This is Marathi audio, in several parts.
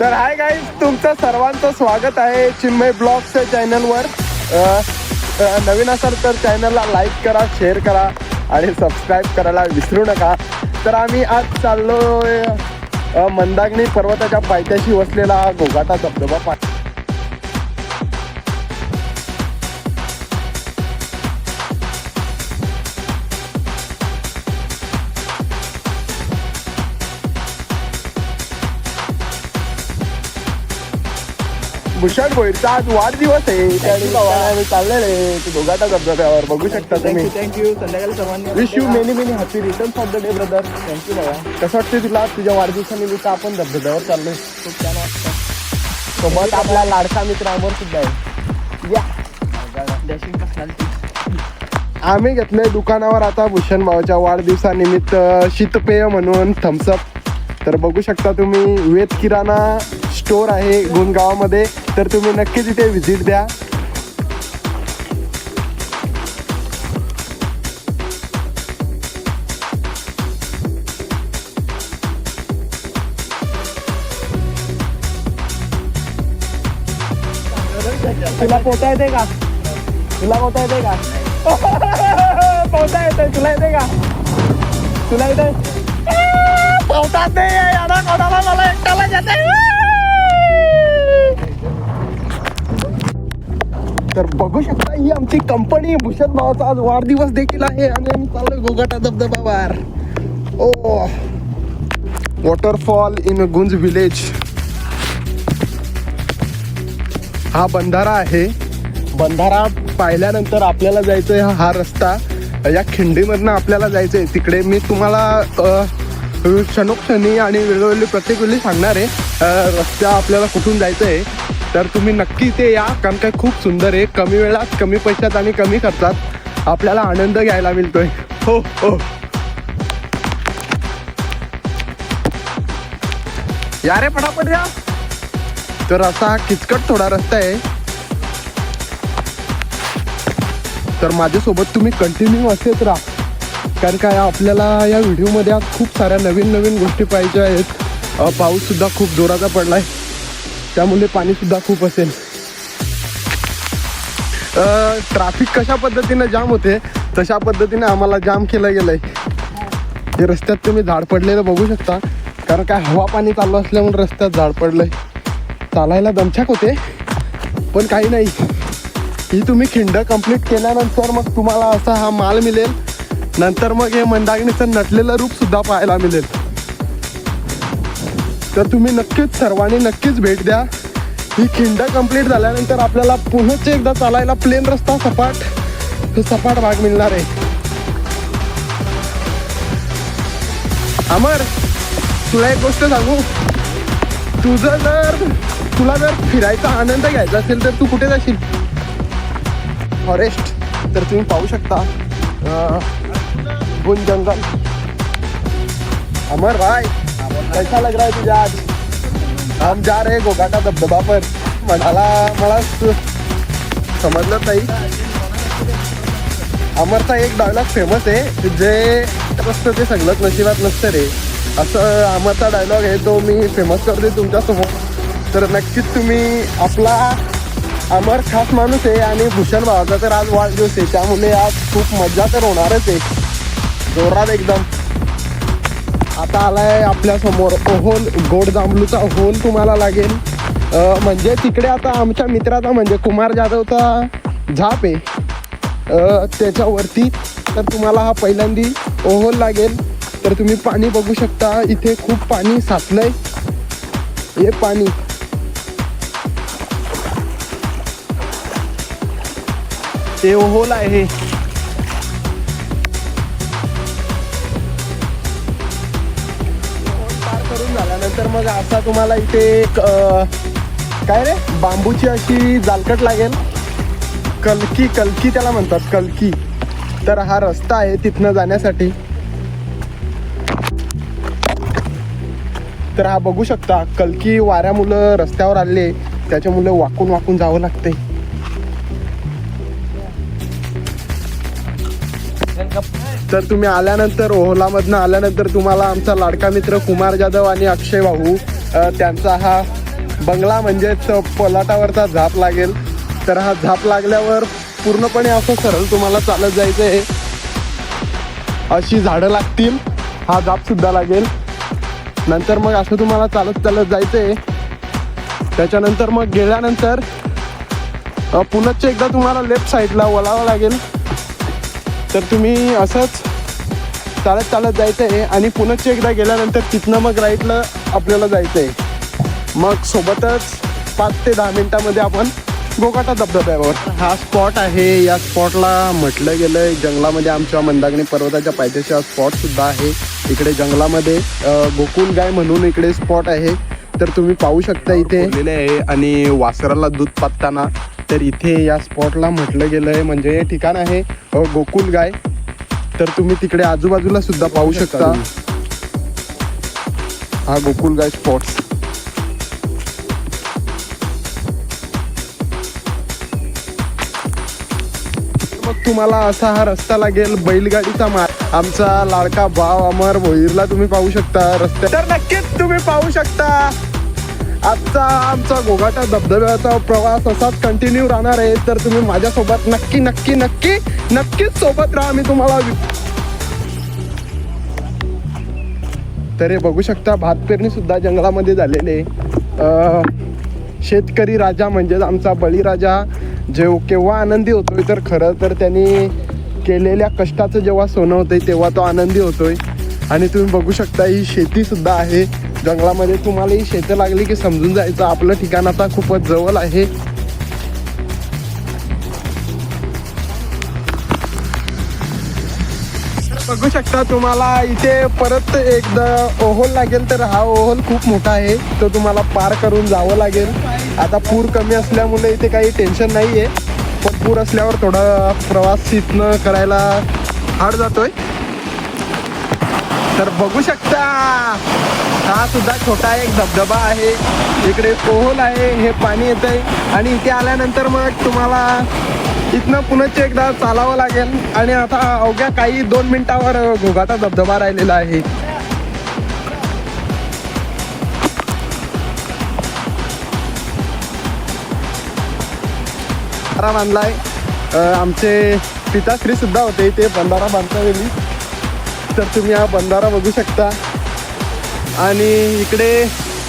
तर हाय गाईज तुमचं सर्वांचं स्वागत आहे चिन्मय ब्लॉग्सच्या चॅनलवर नवीन असाल तर चॅनलला लाईक करा शेअर करा आणि सबस्क्राईब करायला विसरू नका. तर आम्ही आज चाललो मंदाग्नी पर्वताच्या पायथ्याशी वसलेला गोगाटा धबधबा पा भूषण भोईरचा आज वाढदिवस आहे. त्या आम्ही चाललेले ते घोघाटा धबधब्यावर बघू शकता तुम्ही. थँक्यू संध्याकाळी सर्वांनी wish you many many happy return of the day brother thank you बाबा कसं वाटतं तुला? तुझ्या वाढदिवसानिमित्त आपण धबधब्यावर चाललोय. खूप छान वाटतं सोबत आपला लाडका मित्र अमर सुद्धा आहे. या. आम्ही घेतलंय दुकानावर आता भूषण भावाच्या वाढदिवसानिमित्त शीतपेय म्हणून थम्सअप तर बघू शकता तुम्ही वेद किराणा स्टोर आहे गुणगावामध्ये, तर तुम्ही नक्की तिथे व्हिजिट द्या. तुला पोहता येते का? तुला पोहता येते का? येते, तुला येते का? तुला येते? पोहतात नाही कोणाला मला एकट्याला तर बघू शकता ही आमची कंपनी भूषण भावाचा आज वाढदिवस देखील आहे आणि आम्ही चाललोय गोगाटा धबधबावर ओ वॉटरफॉल इन गुंज विलेज हा बंधारा आहे. बंधारा पाहिल्यानंतर आपल्याला जायचं आहे हा रस्ता. या खिंडीमधनं आपल्याला जायचं आहे तिकडे मी तुम्हाला क्षणोक्षणी आणि वेळोवेळी प्रत्येक वेळी सांगणार आहे. रस्ता आपल्याला कुठून जायचं आहे तर तुम्ही नक्की ते या कारण काय खूप सुंदर आहे. कमी वेळात कमी पैशात आणि कमी खर्चात आपल्याला आनंद घ्यायला मिळतोय. हो हो. या रे पटापट या. तर असा किचकट थोडा रस्ता आहे. तर माझ्यासोबत तुम्ही कंटिन्यू असेच राहा. कारण काय आपल्याला या व्हिडिओमध्ये आज खूप साऱ्या नवीन नवीन गोष्टी पाहिजे आहेत. पाऊससुद्धा खूप जोराचा पडला आहे त्यामुळे पाणीसुद्धा खूप असेल. ट्रॅफिक कशा पद्धतीनं जाम होते तशा पद्धतीने आम्हाला जाम केलं गेलं आहे हे रस्त्यात तुम्ही झाड पडलेलं बघू शकता कारण काय हवा पाणी चालू असल्यामुळे रस्त्यात झाड पडलंय. चालायला दमछाक होते पण काही नाही. ही तुम्ही खिंड कंप्लीट केल्यानंतर मग तुम्हाला असा हा माल मिळेल. नंतर मग हे मंदागिणीचं नटलेलं रूप सुद्धा पाहायला मिळेल. तर तुम्ही नक्कीच सर्वांनी नक्कीच भेट द्या. ही खिंड कंप्लीट झाल्यानंतर आपल्याला पुन्हाच एकदा चालायला प्लेन रस्ता सपाट. तो सपाट भाग मिळणार आहे. अमर तुला एक गोष्ट सांगू? तुझं जर तुला जर फिरायचा आनंद घ्यायचा असेल तर तू कुठे जाशील? फॉरेस्ट. तर तुम्ही पाहू शकता. गुण जंगल. अमर भाई कैसा लग रहा है तुझे आज? हम जा रहे हैं गोगाटा धबधबा पर। म्हणाला मला समजलं नाही अमरचा एक डायलॉग फेमस आहे जे असतं ते सगळंच नशिबात नसतं रे. असं अमरचा डायलॉग आहे तो मी फेमस करते तुमच्यासमोर तर नक्कीच तुम्ही आपला अमर खास माणूस आहे आणि भूषण भावाचा तर आज वाढदिवस आहे. त्यामुळे आज खूप मजा तर होणारच आहे. जोरात एकदम. आता आलाय आपल्यासमोर. ओहोल गोड जांभलूचा होल तुम्हाला लागेल. म्हणजे तिकडे आता आमच्या मित्राचा म्हणजे कुमार जाधवचा झाप आहे. त्याच्यावरती तर तुम्हाला हा पहिल्यांदी ओहोल लागेल. तर तुम्ही पाणी बघू शकता. इथे खूप पाणी साचलंय. हे पाणी. ते ओहोल आहे. तर मग आता तुम्हाला इथे एक काय रे? बांबूची अशी जालकट लागेल. कलकी कलकी त्याला म्हणतात कलकी. तर हा रस्ता आहे तिथनं जाण्यासाठी. तर हा बघू शकता कलकी वाऱ्यामुळं रस्त्यावर आले त्याच्यामुळे वाकून वाकून जावं लागतंय. तर तुम्ही आल्यानंतर ओहलामधनं आल्यानंतर तुम्हाला आमचा लाडका मित्र कुमार जाधव आणि अक्षय भाऊ त्यांचा हा बंगला म्हणजेच पलाटावरचा झाप लागेल. तर हा झाप लागल्यावर पूर्णपणे असं सरळ तुम्हाला चालत जायचं आहे. अशी झाडं लागतील हा झाप सुद्धा लागेल. नंतर मग असं तुम्हाला चालत चालत जायचं आहे. त्याच्यानंतर मग गेल्यानंतर अ, पुन्हा एकदा तुम्हाला लेफ्ट साईडला वळावं लागेल. तर तुम्ही असंच चालत चालत जायचं आहे आणि पुन्हा एकदा गेल्यानंतर तिथनं मग राईटला आपल्याला जायचं आहे मग सोबतच पाच ते दहा मिनिटामध्ये आपण गोकाटा धबधब्यावर हा स्पॉट आहे. या स्पॉटला म्हटलं गेलं आहे जंगलामध्ये आमच्या मंदागणी पर्वताच्या पायथ्याशी हा स्पॉट सुद्धा आहे. इकडे जंगलामध्ये गोकुल गाय म्हणून इकडे स्पॉट आहे. तर तुम्ही पाहू शकता इथे. आहे आणि वासराला दूध पाजताना तर इथे या स्पॉटला म्हटलं गेलं आहे म्हणजे हे ठिकाण आहे गोकुल गाय. तर तुम्ही तिकडे आजूबाजूला सुद्धा पाहू शकता. हा गोकुल गाय स्पॉट्स मग तुम्हाला असा हा रस्ता लागेल बैलगाडीचा मार्ग आमचा लाडका भाव अमर भोईरला तुम्ही पाहू शकता रस्त्या तर नक्कीच तुम्ही पाहू शकता. आजचा आमचा गोगाटा धबधब्याचा प्रवास असाच कंटिन्यू राहणार आहे. तर तुम्ही माझ्यासोबत नक्की नक्की नक्की नक्कीच सोबत राहा. मी तुम्हाला तरी तर हे बघू शकता भात पेरणी सुद्धा जंगलामध्ये झालेले शेतकरी राजा म्हणजेच आमचा बळीराजा जेव केव्हा आनंदी होतोय तर खरं तर त्यांनी केलेल्या कष्टाचं जेव्हा सोनं होतंय तेव्हा तो आनंदी होतोय. आणि तुम्ही बघू शकता ही शेतीसुद्धा आहे. जंगलामध्ये तुम्हाला ही शेतं लागली की समजून जायचं. आपलं ठिकाण आता खूपच जवळ आहे. बघू शकता तुम्हाला इथे परत एकदा ओहोल लागेल तर हा ओहोल खूप मोठा आहे. तो तुम्हाला पार करून जावं लागेल. आता पूर कमी असल्यामुळे इथे काही टेन्शन नाही आहे पण पूर असल्यावर थोडा प्रवास इथनं करायला हार्ड जातोय. तर बघू शकता! हा सुद्धा छोटा एक धबधबा आहे. इकडे कोहोल आहे हे पाणी येत आहे आणि इथे आल्यानंतर मग तुम्हाला इथनं पुन्हा एकदा चालावं लागेल. आणि आता अवघ्या काही दोन मिनिटावर घोघाटा धबधबा राहिलेला आहे. बांधलाय. आमचे पिताश्री सुद्धा होते ते बंधारा बांधता वेळी. तर तुम्ही हा बंधारा बघू शकता. आणि इकडे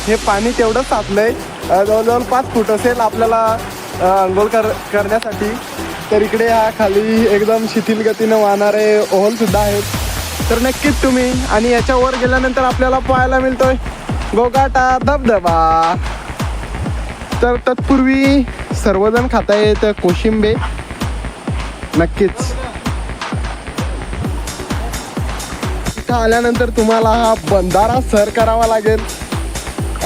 हे पाणी तेवढं साचलंय आहे जवळजवळ पाच फूट असेल आपल्याला अंघोळ कर करण्यासाठी. तर इकडे हा खाली एकदम शिथिल गतीनं वाहणारे ओहोल सुद्धा आहेत. तर नक्कीच तुम्ही आणि याच्यावर गेल्यानंतर आपल्याला पाहायला मिळतोय गोगाटा धबधबा. तर तत्पूर्वी सर्वजण खातायत कोशिंबे. नक्कीच. इथं आल्यानंतर तुम्हाला हा बंधारा सर करावा लागेल.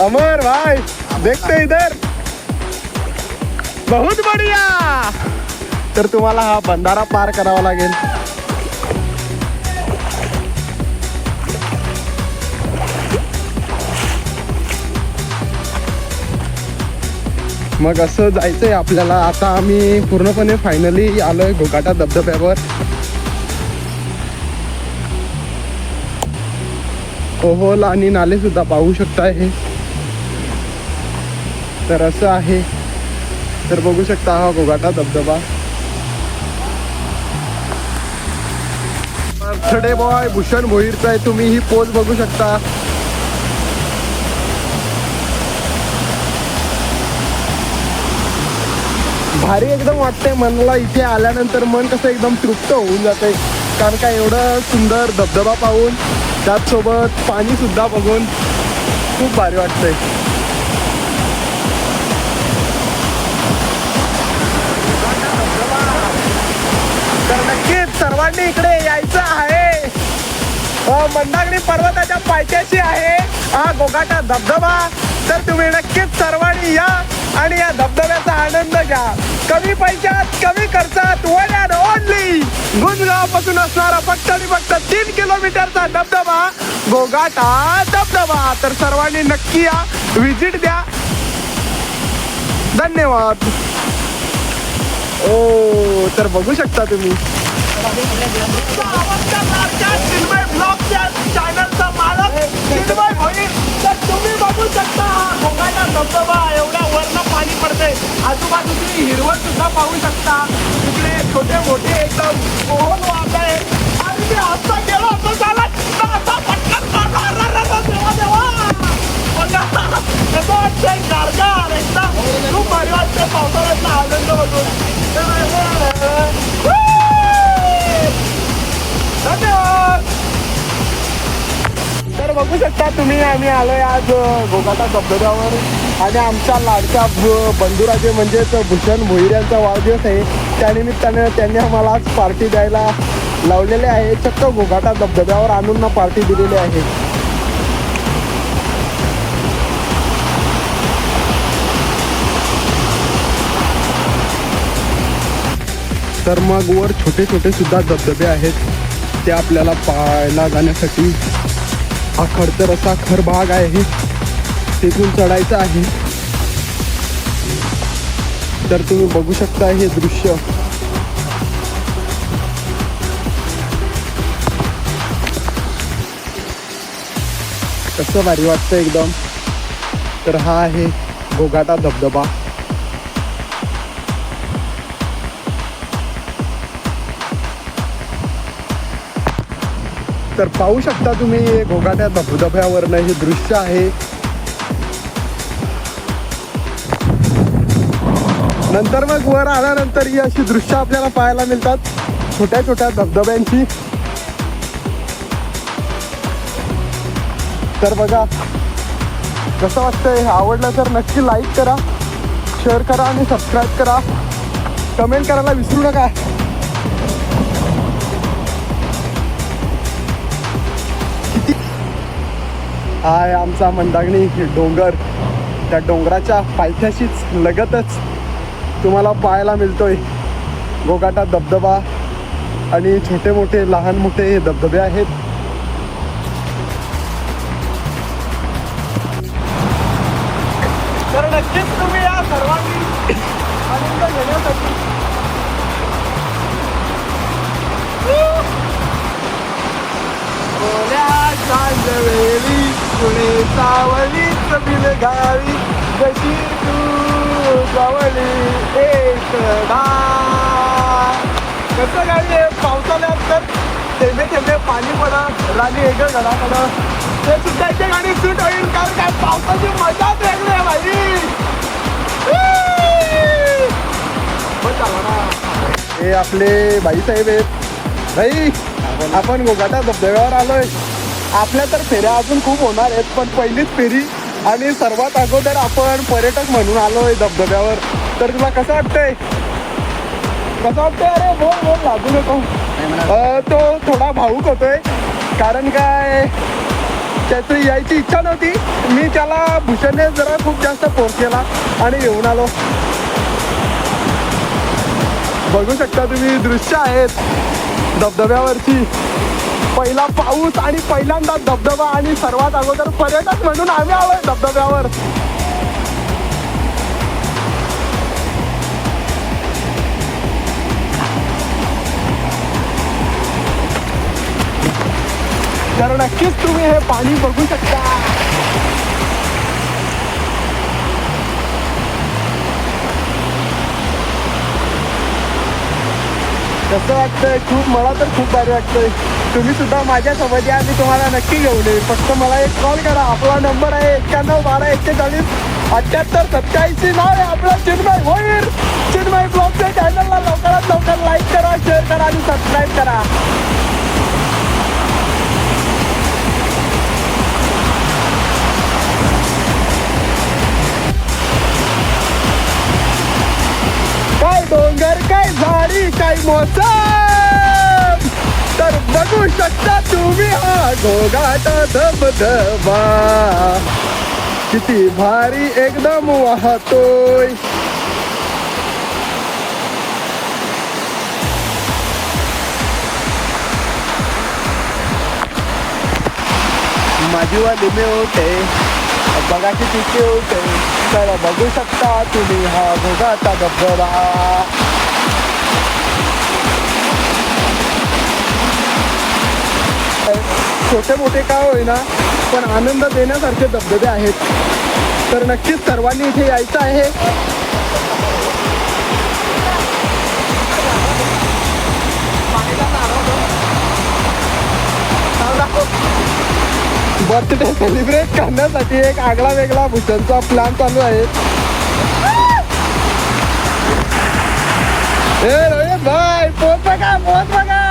अमर भाई देखते इधर. बहुत बढिया. तर तुम्हाला हा बंधारा पार करावा लागेल. मग असं जायचंय आपल्याला. आता आम्ही पूर्णपणे फायनली आलोय घोकाटा धबधब्यावर. ओहोल आणि नाले सुद्धा पाहू शकताय हे. तर असं आहे. तर बघू शकता हा घोगाटा धबधबा. बर्थडे बॉय भूषण भोईरचा आहे तुम्ही ही पोज बघू शकता. भारी एकदम वाटतंय मनाला इथे आल्यानंतर मन कसं एकदम तृप्त होऊन जातंय. कारण का एवढं सुंदर धबधबा पाहून. त्याचसोबत पाणी सुद्धा बघून खूप भारी वाटतंय. तर नक्कीच सर्वांनी इकडे यायचं आहे. अ, पर्वताच्या पायथ्याशी आहे. हा गोगाटा धबधबा. तर तुम्ही नक्कीच सर्वांनी या आणि या धबधब्याचा आनंद घ्या. कमी पैशात कमी खर्चात वन अँड ओनली गुंजगावपासून गोगाटा धबधबा. तर सर्वांनी नक्की या. व्हिजिट द्या. धन्यवाद. ओ तर बघू शकता तुम्ही. चॅनलचा मालक चिन्मय भोईर तर तुम्ही बघू शकता हा गोगाटा धबधबा आजूबाजूची हिरवळ सुद्धा पाहू शकता इकडे छोटे मोठे एकदम मोहन वाट आहे आणि मी आता गेलो असं वाटतंय गारगार एकदम खूप भारी वाटतंय पावसाळ्याचा आनंद बघून धन्यवाद तर बघू शकता तुम्ही आम्ही आलोय आज गोगाटा धबधब्यावर आणि आमच्या लाडका बंधुराजे म्हणजेच भूषण भोईर यांचा वाढदिवस आहे त्यानिमित्ताने त्यांनी आम्हाला आज पार्टी द्यायला लावलेले आहे चक्क गोगाटा धबधब्यावर आणून पार्टी दिलेली आहे तर मग वर छोटे छोटे सुद्धा धबधबे आहेत. ते आपल्याला पाहायला जाण्यासाठी हा खडतर असा खर भाग आहे. तिथून चढायचं आहे. तर तुम्ही बघू शकता हे दृश्य. कसं भारी वाटतं एकदम. तर हा आहे गोगाटा धबधबा. तर पाहू शकता तुम्ही घोगाट्या धबधब्यावरनं हे दृश्य आहे. नंतर मग वर आल्यानंतर ही अशी दृश्य आपल्याला पाहायला मिळतात. छोट्या छोट्या धबधब्यांची. तर बघा कसं वाटतंय? आवडलं तर नक्की लाईक करा शेअर करा आणि सबस्क्राईब करा. कमेंट करायला विसरू नका. हा आहे आमचा मंदागणी डोंगर. त्या डोंगराच्या पायथ्याशीच लगतच तुम्हाला पाहायला मिळतोय. गोगाटा धबधबा आणि छोटे मोठे लहान मोठे हे धबधबे आहेत. तर नक्कीच तुम्ही या सर्वांनी आनंद घेण्यासाठी. पुणे सावलीच बिलगावी जशी तू सावली एकदा कसं काय आहे? पावसाळ्यात तर थेंबे थेंबे पाणी पडा राणी एक घडा पडा ते सुद्धा इथे गाणी सूट होईल कारण काय? पावसाची मजाच वेगळी आहे भाई हे आपले बाईसाहेब आहेत. भाई आपण गोगाटा धबधब्यावर आलोय. आपल्या तर फेऱ्या अजून खूप होणार आहेत पण पहिलीच फेरी आणि सर्वात अगोदर आपण पर्यटक म्हणून आलोय धबधब्यावर. तर तुला कसं वाटतंय? कसं वाटतंय? अरे बोल बोल लागू नको. तो थोडा भाऊक होतोय कारण काय? त्याची यायची इच्छा नव्हती. मी त्याला भूषणने जरा खूप जास्त फोर्स केला आणि येऊन आलो. बघू शकता तुम्ही दृश्य आहेत धबधब्यावरची. पहिला पाऊस आणि पहिल्यांदा धबधबा आणि सर्वात अगोदर पर्यटक म्हणून आम्ही आलोय धबधब्यावर. तर नक्कीच तुम्ही हे पाणी बघू शकता. कसं वाटतंय खूप मला तर खूप भारी वाटतंय. तुम्ही सुद्धा माझ्यासोबत या मी तुम्हाला नक्की घेऊन येईल फक्त मला एक कॉल करा. आपला नंबर आहे एक्क्याण्णव बारा एक्केचाळीस अठ्ठ्याहत्तर सत्याऐंशी. नाव आहे आपला चिन्मय होईल चिन्मय ब्लॉगच्या चॅनलला लवकरात लवकर लाईक करा शेअर करा आणि सबस्क्राईब करा. डोंगर काय झाडी काय मोसम तर बघू शकता तुम्ही हा घोगाटा धबधबा. किती भारी एकदम वाहतोय. माझी वाली मी होते. बघा किती क्यूट आहे. तर बघू शकता तुम्ही हा भोगाचा धबधबा. छोटे मोठे काय होईना पण आनंद देण्यासारखे धबधबे आहेत. तर नक्कीच सर्वांनी इथे यायचं आहे. बर्थडे सेलिब्रेट करण्यासाठी एक आगळा वेगळा भूषणचा प्लॅन चालू आहे. ए रोहित भाई पोच बघा पोच बघा.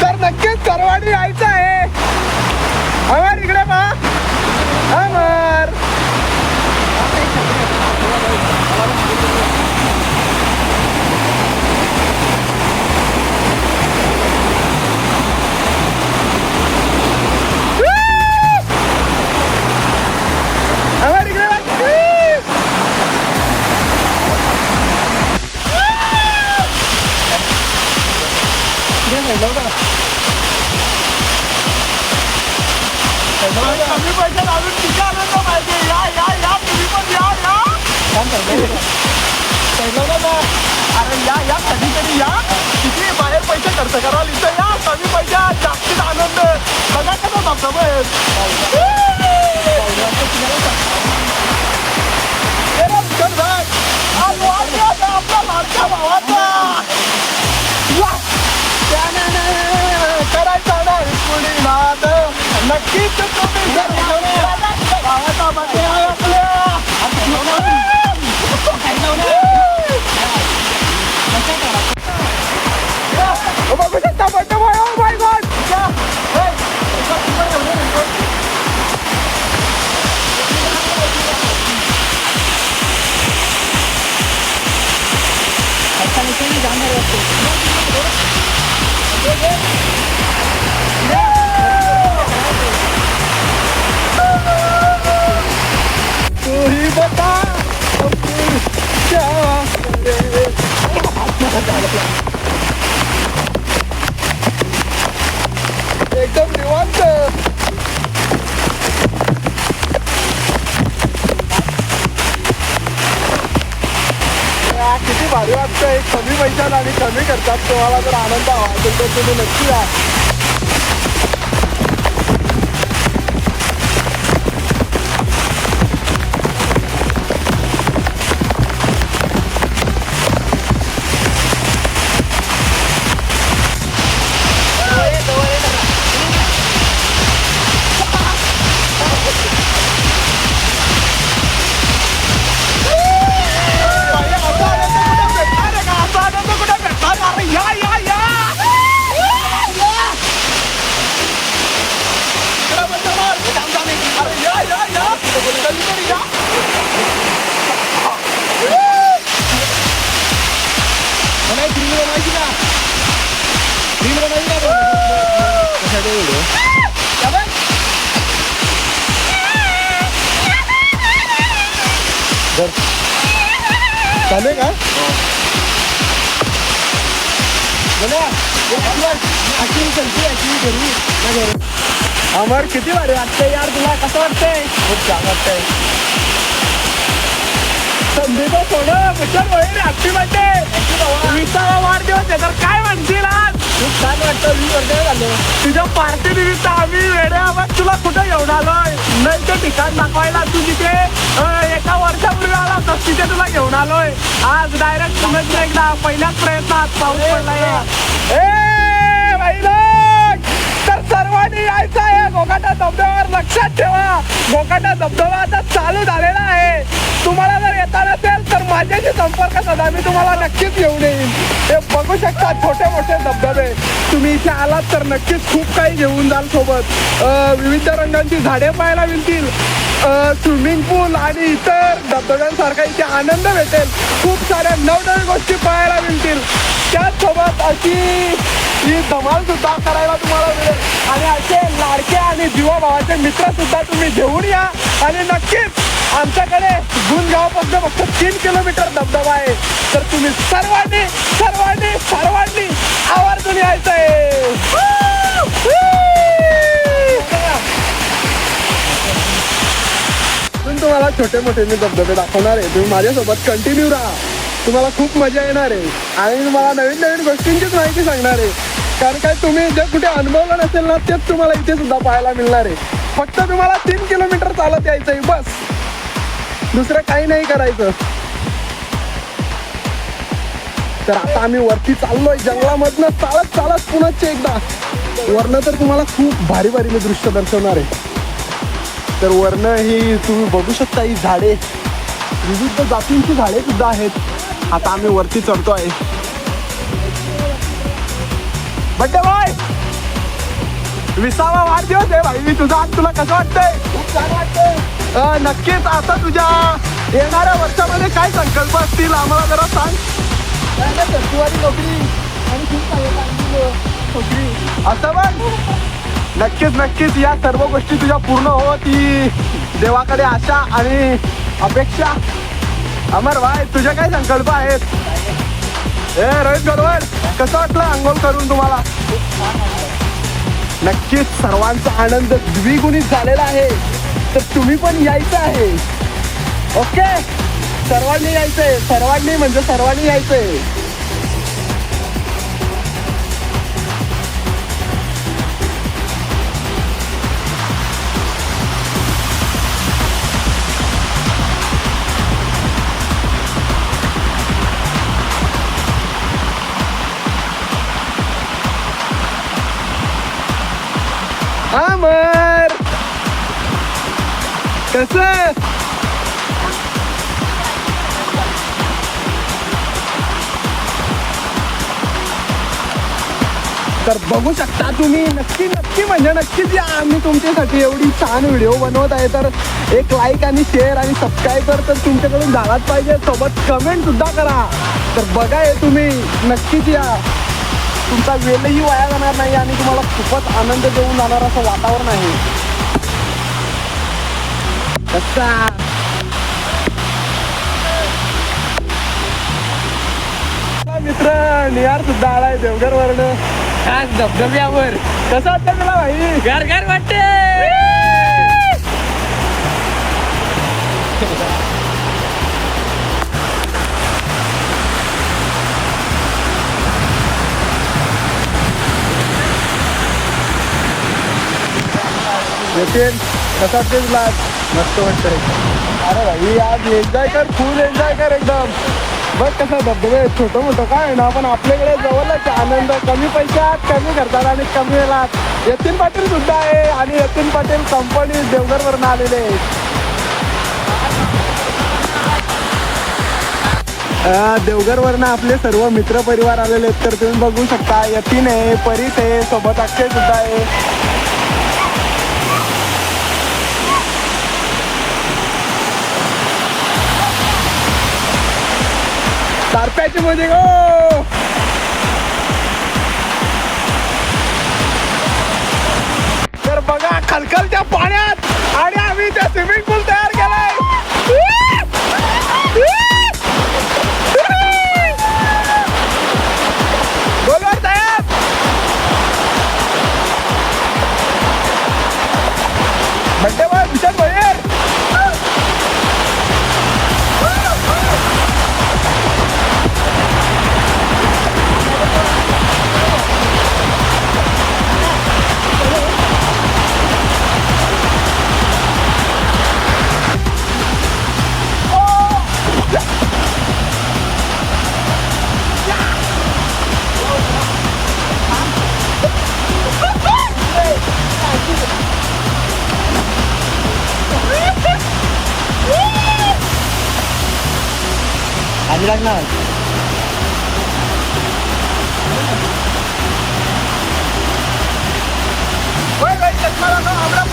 तर नक्कीच करवाडी यायचं कमी पैशात अजून किती आनंद. पाहिजे या या या तुम्ही पण या या अरे या या कधीतरी या किती बाहेर पैसे खर्च कराल इथं या कमी पैशात जास्तीत आनंद बघा कसा धबधबा आहे नक्कीच तुम्ही जर भावाचा बर्थडे आहे एकदम निवांत किती भारी वाटतंय. कमी पैशात आणि कमी करतात तुम्हाला जर आनंद हवा असेल तर तुम्ही नक्की या. अमर किती भारी वाटतंय यार तुला कसं वाटतंय खूप छान वाटतंय संदीप सोडं कुठं होईल हॅप्पी बर्थडे विसावा वाढदिवस आहे तर काय म्हणतील आज खूप छान वाटतं मी बर्थडे झालं तुझ्या पार्टी निमित्त आम्ही वेड्या आवाज तुला कुठं घेऊन आलोय नाही ते ठिकाण दाखवायला तू तिथे एका वर्षापूर्वी आला होतास तिथे तुला घेऊन आलोय आज डायरेक्ट पुण्यात एकदा पहिल्याच प्रयत्नात पाऊस पडलाय राहिलं? तर सर्वांनी यायचं आहे. गोकाटा धबधब्यावर लक्षात ठेवा. गोकाटा धबधबा आता चालू झालेला आहे. तुम्हाला जर येता नसेल तर माझ्याशी संपर्क साधा. मी तुम्हाला नक्कीच घेऊन येईन. हे बघू शकता छोटे मोठे धबधबे. तुम्ही इथे आलात तर नक्कीच खूप काही घेऊन जाल सोबत. विविध रंगांची झाडे पाहायला मिळतील. स्विमिंग पूल आणि इतर धबधब्यांसारखा इथे आनंद भेटेल. खूप साऱ्या नवनवीन गोष्टी पाहायला मिळतील. त्याचसोबत अशी ही धमाल सुद्धा करायला तुम्हाला मिळेल. आणि असे लाडके आणि जीवाभावाचे मित्र सुद्धा तुम्ही घेऊन या. आणि नक्कीच आमच्याकडे गुणगावापासून फक्त तीन किलोमीटर धबधबा आहे. तर तुम्ही सर्वांनी सर्वांनी सर्वांनी आवर्जून यायचं पण तुम्हाला छोटे मोठे मी धबधबे दाखवणार आहे. तुम्ही माझ्यासोबत कंटिन्यू राहा. तुम्हाला खूप मजा येणार आहे. आणि तुम्हाला नवीन नवीन गोष्टींचीच माहिती सांगणार आहे. कारण काय तुम्ही जे कुठे अनुभवलं नसेल ना तेच तुम्हाला इथे सुद्धा पाहायला मिळणार आहे. फक्त तुम्हाला तीन किलोमीटर चालत चालत यायचंय बस. दुसरं काही नाही करायचं. तर आता आम्ही वरती चाललोय जंगलामधनं चालत चालत पुन्हा एकदा. वरनं तर तुम्हाला खूप भारी भारी मी दृश्य दर्शवणार आहे. तर वरनं ही तुम्ही बघू शकता ही झाडे. विविध जातींची झाडे सुद्धा आहेत. आता आम्ही वरती चढतो आहे बड्डे बॉय विसावा वाढदिवस आहे भाई. मी तुझा आज तुला कसं वाटतंय? खूप छान वाटतंय. नक्कीच आता तुझ्या येणाऱ्या वर्षामध्ये काय संकल्प असतील आम्हाला जरा सांग. टक्केवारी नोकरी आणि असं बघ नक्कीच नक्कीच. या सर्व गोष्टी तुझ्या पूर्ण हो ती देवाकडे आशा आणि अपेक्षा. अमर भाई तुझे काय संकल्प आहेत? ए रोहित गडवर कसं वाटलं अंघोळ करून तुम्हाला? नक्कीच सर्वांचा आनंद द्विगुणित झालेला आहे. तर तुम्ही पण यायचं आहे. ओके? सर्वांनी यायचंय. सर्वांनी म्हणजे सर्वांनी यायचंय. कसं तर बघू शकता तुम्ही नक्की नक्की म्हणजे नक्कीच या. आम्ही तुमच्यासाठी एवढी छान व्हिडिओ बनवत आहे. तर एक लाईक आणि शेअर आणि सबस्क्राईबर तर तुमच्याकडून झालाच पाहिजे. सोबत कमेंट सुद्धा करा. तर बघा हे तुम्ही नक्कीच या. तुमचा वेळही वाया जाणार नाही आणि तुम्हाला खूपच आनंद देऊन जाणार असं वातावरण आहे. कसा? मित्र निहार सुद्धा आलाय देवघर वरनं. आज धबधब्यावर कसं वाटतं तुला भाई? गार गार वाटते नितीन तसा तेच लाज मस्त वाटतंय. अरे भाई आज एन्जॉय कर फुल एन्जॉय कर एकदम. बघ कसं धबधबे छोटं मोठं काय ना पण आपल्याकडे जवळच आनंद कमी पैशात कमी खर्चात आणि कमी वेळात. यतीन पाटील सुद्धा आहे आणि यतीन पाटील कंपनी देवघरवरून आलेले आहेत. अं, देवघरवरनं आपले सर्व मित्र परिवार आलेले आहेत तर तुम्ही बघू शकता यतीन आहे परीस आहे सोबत अक्षय सुद्धा आहे. तारप्याची मध्ये गो तर बघा खलखलच्या पाण्यात आणि आम्ही त्या स्विमिंग आधी लागणार होय होय चष्मा लागा आवडा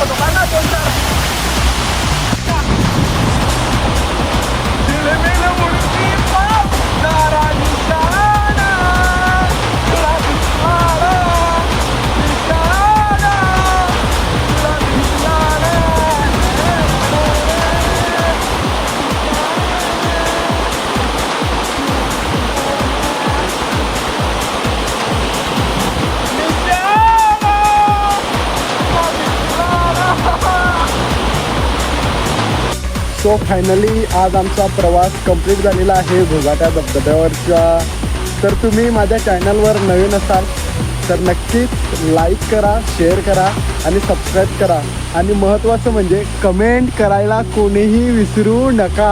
सो फायनली आज आमचा प्रवास कंप्लीट झालेला आहे घोघाट्या धबधब्यावरच्या तर तुम्ही माझ्या चॅनलवर नवीन असाल तर नक्कीच लाईक करा शेअर करा आणि सबस्क्राईब करा. आणि महत्त्वाचं म्हणजे कमेंट करायला कोणीही विसरू नका.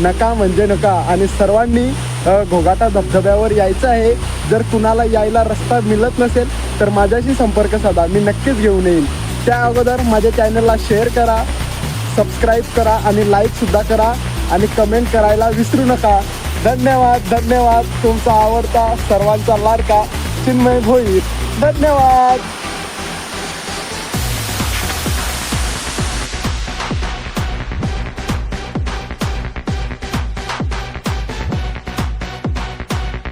नका म्हणजे नका. आणि सर्वांनी घोगाटा घोघाटा धबधब्यावर यायचं आहे. जर कुणाला यायला रस्ता मिळत नसेल तर माझ्याशी संपर्क साधा. मी नक्कीच घेऊन येईन त्या अगोदर माझ्या चॅनलला शेअर करा. सबस्क्राईब करा आणि लाईकसुद्धा करा आणि कमेंट करायला विसरू नका. धन्यवाद धन्यवाद. तुमचा आवडता सर्वांचा लाडका चिन्मय भोईर. धन्यवाद.